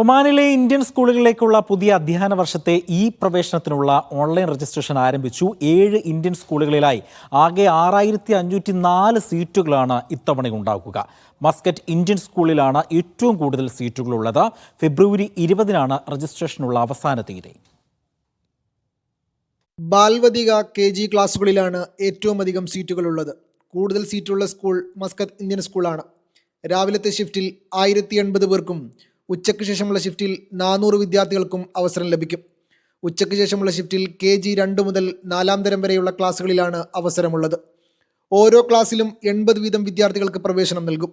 ഒമാനിലെ ഇന്ത്യൻ സ്കൂളുകളിലേക്കുള്ള പുതിയ അധ്യയന വർഷത്തെ ഇ പ്രവേശനത്തിനുള്ള ഓൺലൈൻ രജിസ്ട്രേഷൻ ആരംഭിച്ചു. ഏഴ് ഇന്ത്യൻ സ്കൂളുകളിലായി ആകെ ആറായിരത്തി അഞ്ഞൂറ്റി നാല് സീറ്റുകളാണ് ഇത്തവണ ഉണ്ടാക്കുക മസ്കറ്റ് ഇന്ത്യൻ സ്കൂളിലാണ് ഏറ്റവും കൂടുതൽ സീറ്റുകളുള്ളത്. ഫെബ്രുവരി ഇരുപതിനാണ് രജിസ്ട്രേഷനുള്ള അവസാന തീയതി. ബാൽവതിക കെ ജി ക്ലാസ്സുകളിലാണ് ഏറ്റവും അധികം സീറ്റുകളുള്ളത്. കൂടുതൽ സീറ്റുള്ള സ്കൂൾ മസ്കത്ത് ഇന്ത്യൻ സ്കൂളാണ്. രാവിലത്തെ ഷിഫ്റ്റിൽ ആയിരത്തി എൺപത് പേർക്കും ഉച്ചയ്ക്ക് ശേഷമുള്ള ഷിഫ്റ്റിൽ നാനൂറ് വിദ്യാർത്ഥികൾക്കും അവസരം ലഭിക്കും. ഉച്ചയ്ക്ക് ശേഷമുള്ള ഷിഫ്റ്റിൽ കെ ജി രണ്ട് മുതൽ നാലാം തരം വരെയുള്ള ക്ലാസ്സുകളിലാണ് അവസരമുള്ളത്. ഓരോ ക്ലാസ്സിലും എൺപത് വീതം വിദ്യാർത്ഥികൾക്ക് പ്രവേശനം നൽകും.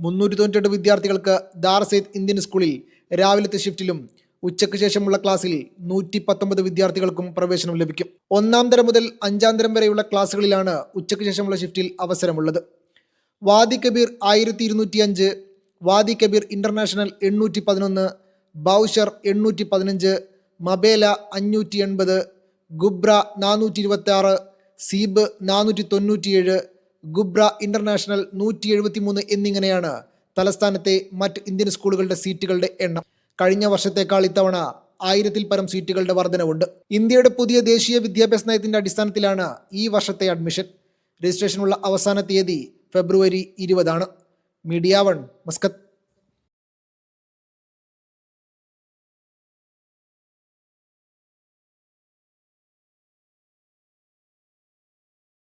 മുന്നൂറ്റി തൊണ്ണൂറ്റെട്ട് വിദ്യാർത്ഥികൾക്ക് ദാർസെയ്ദ് ഇന്ത്യൻ സ്കൂളിൽ രാവിലത്തെ ഷിഫ്റ്റിലും ഉച്ചയ്ക്ക് ശേഷമുള്ള ക്ലാസ്സിൽ നൂറ്റി പത്തൊമ്പത് വിദ്യാർത്ഥികൾക്കും പ്രവേശനം ലഭിക്കും. ഒന്നാം തരം മുതൽ അഞ്ചാം തരം വരെയുള്ള ക്ലാസ്സുകളിലാണ് ഉച്ചയ്ക്ക് ശേഷമുള്ള ഷിഫ്റ്റിൽ അവസരമുള്ളത്. വാദി കബീർ ആയിരത്തി ഇരുന്നൂറ്റി അഞ്ച് വാദി കബീർ ഇന്റർനാഷണൽ എണ്ണൂറ്റി പതിനൊന്ന് ബൗഷർ എണ്ണൂറ്റി പതിനഞ്ച് മബേല അഞ്ഞൂറ്റി എൺപത് ഗുബ്ര നാനൂറ്റി ഇരുപത്തി ആറ് സീബ് നാനൂറ്റി തൊണ്ണൂറ്റിയേഴ് ഗുബ്ര ഇന്റർനാഷണൽ നൂറ്റി എഴുപത്തി മൂന്ന് എന്നിങ്ങനെയാണ് തലസ്ഥാനത്തെ മറ്റ് ഇന്ത്യൻ സ്കൂളുകളുടെ സീറ്റുകളുടെ എണ്ണം. കഴിഞ്ഞ വർഷത്തേക്കാൾ ഇത്തവണ ആയിരത്തിൽ പരം സീറ്റുകളുടെ വർധനവുണ്ട്. ഇന്ത്യയുടെ പുതിയ ദേശീയ വിദ്യാഭ്യാസ നയത്തിന്റെ അടിസ്ഥാനത്തിലാണ് ഈ വർഷത്തെ അഡ്മിഷൻ. രജിസ്ട്രേഷനുള്ള അവസാന തീയതി ഫെബ്രുവരി ഇരുപതാണ്. Media One Muscat.